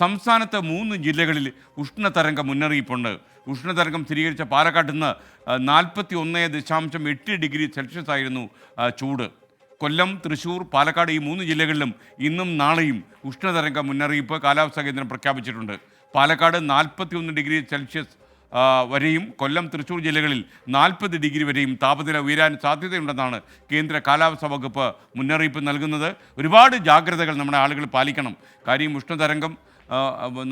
സംസ്ഥാനത്ത് മൂന്ന് ജില്ലകളിൽ ഉഷ്ണതരംഗ മുന്നറിയിപ്പുണ്ട്. ഉഷ്ണതരംഗം സ്ഥിരീകരിച്ച പാലക്കാട്ട് നിന്ന് നാൽപ്പത്തി ഒന്ന് ദശാംശം എട്ട് ഡിഗ്രി സെൽഷ്യസ് ആയിരുന്നു ചൂട്. കൊല്ലം തൃശൂർ പാലക്കാട് ഈ മൂന്ന് ജില്ലകളിലും ഇന്നും നാളെയും ഉഷ്ണതരംഗ മുന്നറിയിപ്പ് കാലാവസ്ഥാ കേന്ദ്രം പ്രഖ്യാപിച്ചിട്ടുണ്ട്. പാലക്കാട് നാൽപ്പത്തി ഒന്ന് ഡിഗ്രി സെൽഷ്യസ് വരെയും കൊല്ലം തൃശൂർ ജില്ലകളിൽ നാൽപ്പത് ഡിഗ്രി വരെയും താപനില ഉയരാൻ സാധ്യതയുണ്ടെന്നാണ് കേന്ദ്ര കാലാവസ്ഥാ വകുപ്പ് മുന്നറിയിപ്പ് നൽകുന്നത്. ഒരുപാട് ജാഗ്രതകൾ നമ്മുടെ ആളുകൾ പാലിക്കണം. കാര്യം ഉഷ്ണതരംഗം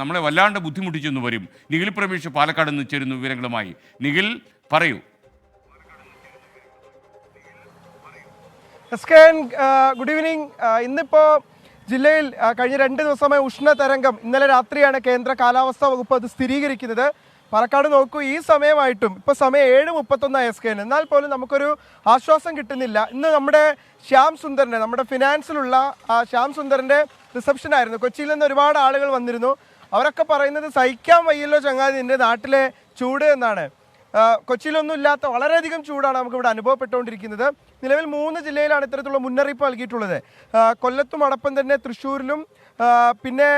നമ്മളെ വല്ലാണ്ട് ബുദ്ധിമുട്ടിച്ചെന്ന് വരും. നിഖിൽ പ്രമേഷ് പാലക്കാട് നിന്ന് ചേരുന്നു വിവരങ്ങളുമായി. നിഖിൽ പറയൂ. ഗുഡ് ഈവനിങ് ഇന്നിപ്പോൾ ഇന്നിപ്പോ ജില്ലയിൽ കഴിഞ്ഞ രണ്ട് ദിവസമായി ഉഷ്ണതരംഗം ഇന്നലെ രാത്രിയാണ് കേന്ദ്ര കാലാവസ്ഥാ വകുപ്പ് അത് സ്ഥിരീകരിക്കുന്നത്. പാലക്കാട് നോക്കൂ ഈ സമയമായിട്ടും ഇപ്പോൾ സമയം ഏഴ് മുപ്പത്തൊന്നായി എസ് കെ എൻ. എന്നാൽ പോലും നമുക്കൊരു ആശ്വാസം കിട്ടുന്നില്ല. ഇന്ന് നമ്മുടെ ശ്യാം സുന്ദറിന്റെ നമ്മുടെ ഫിനാൻസിലുള്ള ശ്യാം സുന്ദറിന്റെ റിസപ്ഷൻ ആയിരുന്നു. കൊച്ചിയിൽ നിന്ന് ഒരുപാട് ആളുകൾ വന്നിരുന്നു. അവരൊക്കെ പറയുന്നത് സഹിക്കാൻ വയ്യല്ലോ ചങ്ങാതി നിന്റെ നാട്ടിലെ ചൂട് എന്നാണ്. കൊച്ചിയിലൊന്നും ഇല്ലാത്ത വളരെയധികം ചൂടാണ് നമുക്ക് ഇവിടെ അനുഭവപ്പെട്ടുകൊണ്ടിരിക്കുന്നത്. നിലവിൽ മൂന്ന് ജില്ലയിലാണ് ഇത്തരത്തിലുള്ള മുന്നറിയിപ്പ് നൽകിയിട്ടുള്ളത്. കൊല്ലത്തും അടപ്പം തന്നെ തൃശ്ശൂരിലും പിന്നെ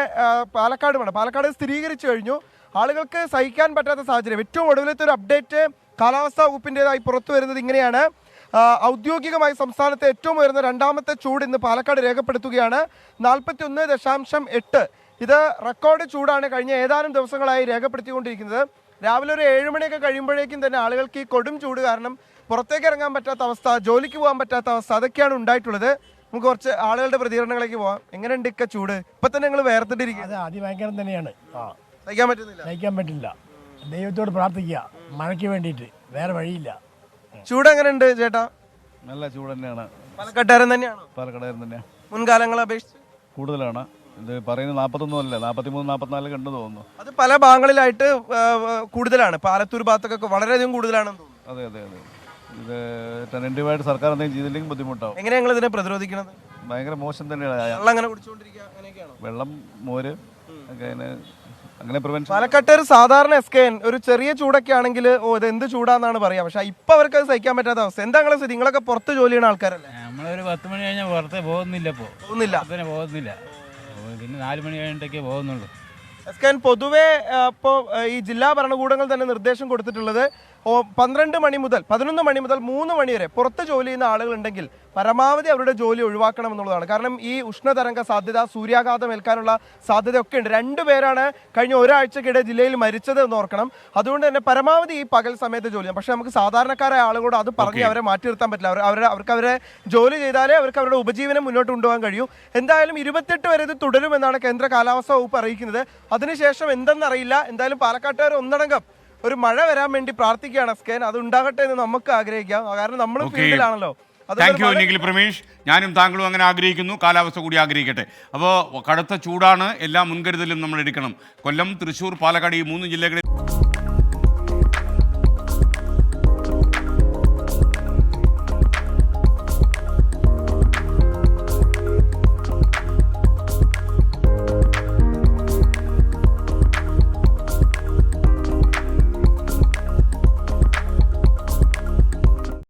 പാലക്കാടുമാണ്. പാലക്കാട് സ്ഥിരീകരിച്ചു കഴിഞ്ഞു. ആളുകൾക്ക് സഹിക്കാൻ പറ്റാത്ത സാഹചര്യം. ഏറ്റവും ഒടുവിലത്തെ ഒരു അപ്ഡേറ്റ് കാലാവസ്ഥാ വകുപ്പിന്റെതായി പുറത്തു വരുന്നത് ഇങ്ങനെയാണ്. ഔദ്യോഗികമായി സംസ്ഥാനത്തെ ഏറ്റവും ഉയർന്ന രണ്ടാമത്തെ ചൂട് ഇന്ന് പാലക്കാട് രേഖപ്പെടുത്തുകയാണ്. നാൽപ്പത്തി ഒന്ന് ദശാംശം എട്ട്. ഇത് റെക്കോർഡ് ചൂടാണ് കഴിഞ്ഞ ഏതാനും ദിവസങ്ങളായി രേഖപ്പെടുത്തിക്കൊണ്ടിരിക്കുന്നത്. രാവിലെ ഒരു ഏഴ് മണിയൊക്കെ കഴിയുമ്പോഴേക്കും തന്നെ ആളുകൾക്ക് ഈ കൊടും ചൂട് കാരണം പുറത്തേക്ക് ഇറങ്ങാൻ പറ്റാത്ത അവസ്ഥ ജോലിക്ക് പോകാൻ പറ്റാത്ത അവസ്ഥ അതൊക്കെയാണ് ഉണ്ടായിട്ടുള്ളത്. നമുക്ക് കുറച്ച് ആളുകളുടെ പ്രതികരണങ്ങളിലേക്ക് പോവാം. എങ്ങനെയുണ്ട് ഇക്ക ചൂട്? ഇപ്പൊ തന്നെ നിങ്ങൾ വേർത്തിട്ടിരിക്കുക അത് അതിഭയങ്കരം തന്നെയാണ്. സഹിക്കാൻ പറ്റുന്നില്ല. സഹിക്കാൻ പറ്റില്ല. ദൈവത്തോട് പ്രാർത്ഥിക്കുക. മഴയ്ക്ക് വേണ്ടിയിട്ട്. വേറെ വഴിയില്ല. ചൂട് എങ്ങനെയുണ്ട് ചേട്ടാ? നല്ല ചൂട് തന്നെയാണ്. പാലക്കാട്ടുകാരൻ തന്നെയാണോ? പാലക്കാടുകാരൻ തന്നെയാണ് മുൻകാലങ്ങളെ അപേക്ഷിച്ച്? കൂടുതലാണ്. ഇത് പറയുന്നത് നാൽപ്പത്തൊന്നും അല്ല നാൽപ്പത്തി മൂന്ന് നാൽപ്പത്തിനാല് കണ്ടു തോന്നുന്നു. അത് പല ഭാഗങ്ങളിലായിട്ട് ആ, കൂടുതലാണ്. പാലത്തൂർ ഭാഗത്തൊക്കെ വളരെയധികം കൂടുതലാണെന്ന് തോന്നുന്നു. അതെ അതെ അതെ. ഇത് ടെനന്റീവായിട്ട് സർക്കാർ എന്തെങ്കിലും ചെയ്തില്ലെങ്കിൽ ബുദ്ധിമുട്ടാവും. എങ്ങനെയാണ് ഞങ്ങൾ ഇതിനെ പ്രതിരോധിക്കണത്? ഭയങ്കര മോശം തന്നെയാണ്. വെള്ളം അങ്ങനെ കുടിച്ചുകൊണ്ടിരിക്കുക അങ്ങനെയൊക്കെയാണോ? വെള്ളം മോര് അങ്ങനെ പ്രിവെൻഷൻ പാലക്കാട്ടുകാർ സാധാരണ എസ് കെ എൻ ഒരു ചെറിയ ചൂടൊക്കെ ആണെങ്കിൽ ഓ ഇത് എന്ത് ചൂടാന്നാണ് പറയാ. പക്ഷെ ഇപ്പൊ അവർക്ക് അത് സഹിക്കാൻ പറ്റാത്ത അവസ്ഥ. എന്താ നിങ്ങളെ സ്ഥിതി? നിങ്ങളൊക്കെ പുറത്ത് ജോലി ചെയ്യുന്ന ആൾക്കാരല്ലേ? നമ്മളൊരു പത്ത് മണി കഴിഞ്ഞാൽ പുറത്തെ പോകുന്നില്ല ഇപ്പോൾ പോകുന്നില്ല. പിന്നെ പോകുന്നില്ല. പിന്നെ നാല് മണി കഴിഞ്ഞിട്ടൊക്കെ പോകുന്നുള്ളൂ. എസ് കെ എൻ പൊതുവെ ഇപ്പോൾ ഈ ജില്ലാ ഭരണകൂടങ്ങൾ തന്നെ നിർദ്ദേശം കൊടുത്തിട്ടുള്ളത് പന്ത്രണ്ട് മണി മുതൽ പതിനൊന്ന് മണി മുതൽ മൂന്ന് മണി വരെ പുറത്ത് ജോലി ചെയ്യുന്ന ആളുകളുണ്ടെങ്കിൽ പരമാവധി അവരുടെ ജോലി ഒഴിവാക്കണം എന്നുള്ളതാണ്. കാരണം ഈ ഉഷ്ണതരംഗ സാധ്യത സൂര്യാഘാതം ഏൽക്കാനുള്ള സാധ്യതയൊക്കെ ഉണ്ട്. രണ്ടുപേരാണ് കഴിഞ്ഞ ഒരാഴ്ചക്കിടെ ജില്ലയിൽ മരിച്ചത് എന്ന് ഓർക്കണം. അതുകൊണ്ട് തന്നെ പരമാവധി ഈ പകൽ സമയത്ത് ജോലി ചെയ്യാം പക്ഷെ നമുക്ക് സാധാരണക്കാരായ ആളുകളോട് അത് പറഞ്ഞ് അവരെ മാറ്റി നിർത്താൻ പറ്റില്ല. അവർ അവരുടെ അവർക്ക് അവരെ ജോലി ചെയ്താലേ അവർക്ക് അവരുടെ ഉപജീവനം മുന്നോട്ട് കൊണ്ടുപോകാൻ കഴിയൂ. എന്തായാലും ഇരുപത്തെട്ട് വരെ ഇത് തുടരുമെന്നാണ് കേന്ദ്ര കാലാവസ്ഥാ വകുപ്പ് അറിയിക്കുന്നത്. അതിനുശേഷം എന്തെന്നറിയില്ല. എന്തായാലും പാലക്കാട്ടുകാർ ഒന്നടങ്കം ഒരു മഴ വരാൻ വേണ്ടി പ്രാർത്ഥിക്കുകയാണ് സ്കേൻ അത് ഉണ്ടാകട്ടെ എന്ന് നമുക്ക് ആഗ്രഹിക്കാം. കാരണം നമ്മൾ ഫീൽഡിലാണല്ലോ. താങ്ക് യു നിഖിൽ പ്രമേഷ് ഞാനും താങ്കളും അങ്ങനെ ആഗ്രഹിക്കുന്നു. കാലാവസ്ഥ കൂടി ആഗ്രഹിക്കട്ടെ. അപ്പോൾ കടുത്ത ചൂടാണ്. എല്ലാ മുൻകരുതലും നമ്മൾ എടുക്കണം. കൊല്ലം തൃശ്ശൂർ പാലക്കാട് ഈ മൂന്ന് ജില്ലകളിൽ